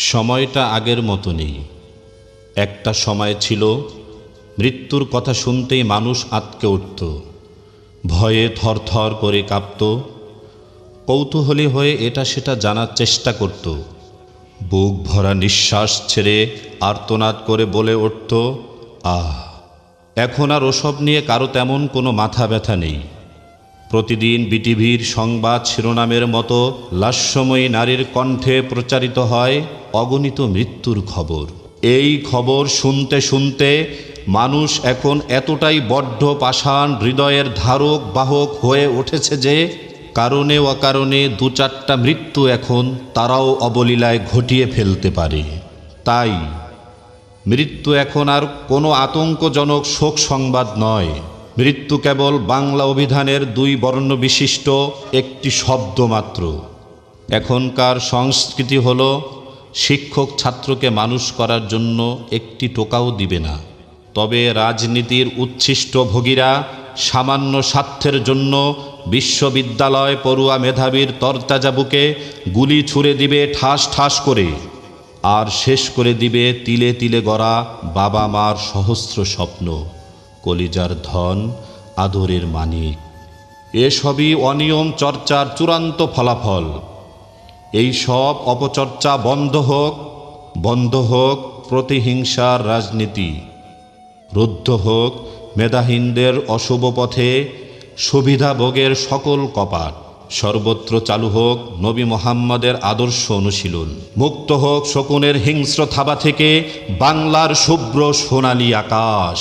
সময়টা আগের মতো নেই একটা সময় ছিল, মৃত্যুর কথা শুনতেই মানুষ আতকে উঠত। ভয়ে থরথর করে কাঁপত। কৌতূহলী হয়ে এটা সেটা জানার চেষ্টা করত। বুক ভরা নিঃশ্বাস ছেড়ে আর্তনাদ করে বলে উঠত, আহ, এখন আর ওসব নিয়ে কারও তেমন কোনো মাথা ব্যথা নেই। প্রতিদিন বিটিভির সংবাদ শিরোনামের মতো লাস্যময়ী নারীর কণ্ঠে প্রচারিত হয় অগণিত মৃত্যুর খবর। এই খবর শুনতে শুনতে মানুষ এখন এতটাই বড্ড পাষাণ হৃদয়ের ধারক বাহক হয়ে উঠেছে যে কারণে অকারণে দু চারটা মৃত্যু এখন তারাও অবলীলায় ঘটিয়ে ফেলতে পারে। তাই মৃত্যু এখন আর কোনো আতঙ্কজনক শোক সংবাদ নয়। মৃত্যু কেবল বাংলা অভিধানের দুই বর্ণ বিশিষ্ট, একটি শব্দ মাত্র। এখনকার সংস্কৃতি হল, শিক্ষক ছাত্রকে মানুষ করার জন্য একটি টোকাও দিবে না। তবে রাজনীতির উচ্ছিষ্ট ভোগীরা সামান্য স্বার্থের জন্য বিশ্ববিদ্যালয় পড়ুয়া মেধাবীর তরতাজা বুকে গুলি ছুঁড়ে দিবে ঠাস ঠাস করে, আর শেষ করে দিবে তিলে তিলে গড়া বাবা মার সহস্র স্বপ্ন। কলিজার ধন আদরের মানিক। এসবই অনিয়ম চর্চার চূড়ান্ত ফলাফল। এই সব অপচর্চা বন্ধ হোক বন্ধ হোক প্রতিহিংসার রাজনীতি। রুদ্ধ হোক মেধাহীনদের অশুভ পথে সুবিধাভোগের সকল কপাট। সর্বত্র চালু হোক নবী মোহাম্মদের আদর্শ অনুশীলন। মুক্ত হোক শকুনের হিংস্র থাবা থেকে বাংলার শুভ্র সোনালী আকাশ।